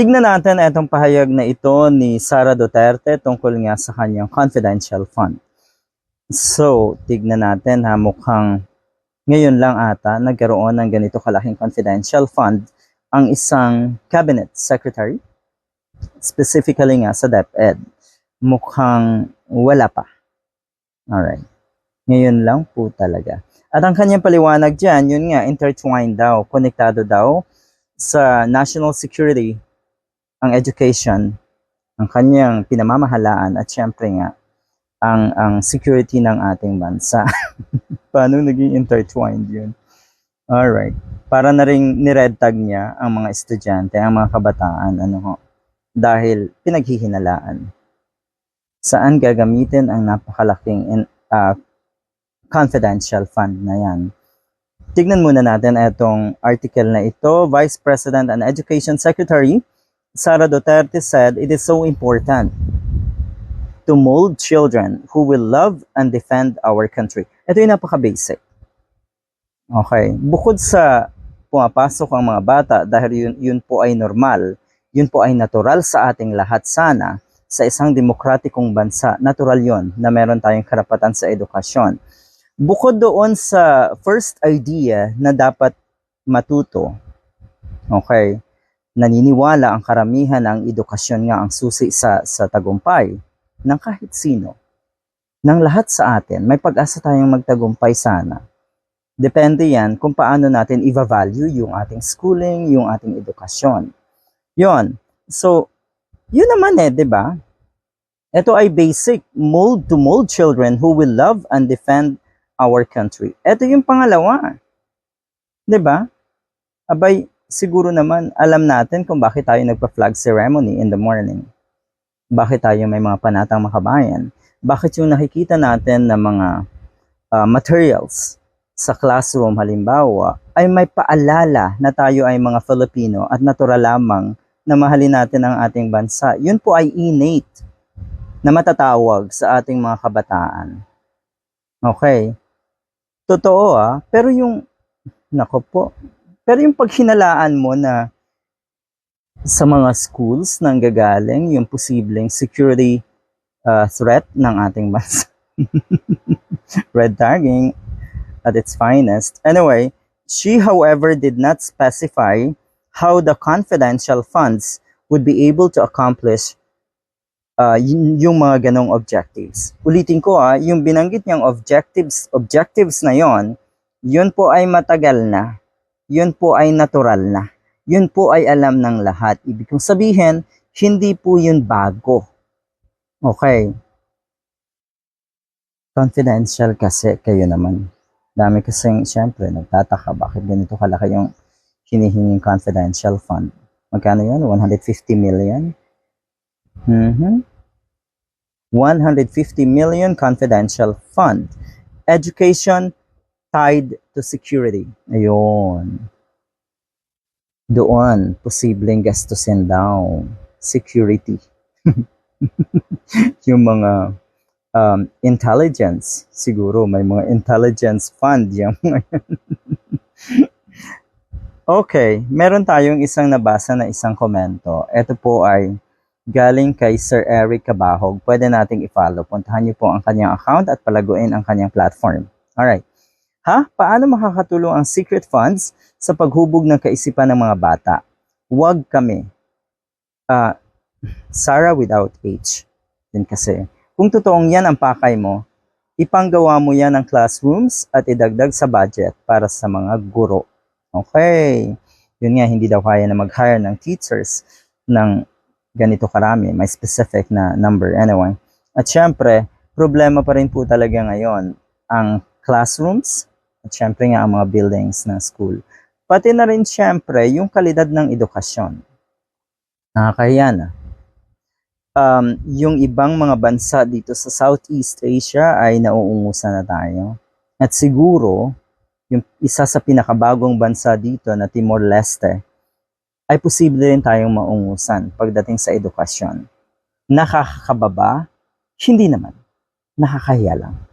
Tignan natin itong pahayag na ito ni Sara Duterte tungkol nga sa kanyang confidential fund. So, tignan natin ha, mukhang ngayon lang ata nagkaroon ng ganito kalaking confidential fund ang isang cabinet secretary, specifically nga sa DepEd. Mukhang wala pa. Alright. Ngayon lang po talaga. At ang kanyang paliwanag dyan, yun nga, intertwined daw, konektado daw sa national security, ang education, ang kanyang pinamamahalaan at syempre nga, ang, ang security ng ating bansa. Paano naging intertwined yun? Alright. Para na rin ni-red tag niya ang mga estudyante, ang mga kabataan, ano ho, dahil pinaghihinalaan. Saan gagamitin ang napakalaking in, ah, confidential fund na yan? Tignan muna natin itong article na ito. Vice President and Education Secretary Sara Duterte said it is so important to mold children who will love and defend our country. Ito yung napaka-basic. Okay. Bukod sa pumapasok ang mga bata dahil yun, yun po ay normal, yun po ay natural sa ating lahat sana sa isang demokratikong bansa. Natural yon na meron tayong karapatan sa edukasyon. Bukod doon sa first idea na dapat matuto, okay, naniniwala ang karamihan ang edukasyon nga ang susi sa, sa tagumpay ng kahit sino. Ng lahat sa atin, may pag-asa tayong magtagumpay sana. Depende yan kung paano natin i-value yung ating schooling, yung ating edukasyon. Yon. So, yun naman eh, di ba? Ito ay basic, mold to mold children who will love and defend our country. Ito yung pangalawa. Di ba? Abay, siguro naman alam natin kung bakit tayo nagpa-flag ceremony in the morning. Bakit tayo may mga panatang makabayan. Bakit yung nakikita natin na mga uh, materials sa classroom halimbawa ay may paalala na tayo ay mga Filipino at natural lamang na mahalin natin ang ating bansa. Yun po ay innate na matatawag sa ating mga kabataan. Okay. Totoo ah, pero yung, nako po, pero yung paghinalaan mo na sa mga schools nang gagaling yung posibleng security uh, threat ng ating bansa. Red tagging at its finest. Anyway, she however did not specify how the confidential funds would be able to accomplish uh, yung mga ganong objectives. Ulitin ko ah, yung binanggit niyang objectives, objectives na yon, yun po ay matagal na. Yun po ay natural na. Yun po ay alam ng lahat. Ibig kong sabihin, hindi po yun bago. Okay. Confidential kasi kayo naman. Dami kasing, syempre, nagtataka bakit ganito kalaki yung hinihinging confidential fund. Magkano yun? 150 million? Mm-hmm. 150 million confidential fund. Education tied to security. Ayun. Doon, posibleng gastusin daw. Security. yung mga um, intelligence. Siguro may mga intelligence fund yung mga okay, meron tayong isang nabasa na isang komento. Ito po ay galing kay Sir Eric Cabahog. Pwede nating i-follow. Puntahan niyo po ang kanyang account at palaguin ang kanyang platform. Alright. Ha? Paano makakatulong ang secret funds sa paghubog ng kaisipan ng mga bata? Huwag kami. Uh, Sarah without H. Din kasi. Kung totoong yan ang pakay mo, ipanggawa mo yan ng classrooms at idagdag sa budget para sa mga guro. Okay. Yun nga, hindi daw kaya na mag-hire ng teachers ng ganito karami, may specific na number anyway. At syempre, problema pa rin po talaga ngayon ang classrooms at syempre nga ang mga buildings ng school. Pati na rin syempre yung kalidad ng edukasyon. Nakakahiya na. Um, yung ibang mga bansa dito sa Southeast Asia ay nauungusan na tayo. At siguro, yung isa sa pinakabagong bansa dito na Timor-Leste, ay posible rin tayong maungusan pagdating sa edukasyon. Nakakababa? Hindi naman. Nakakahiya lang.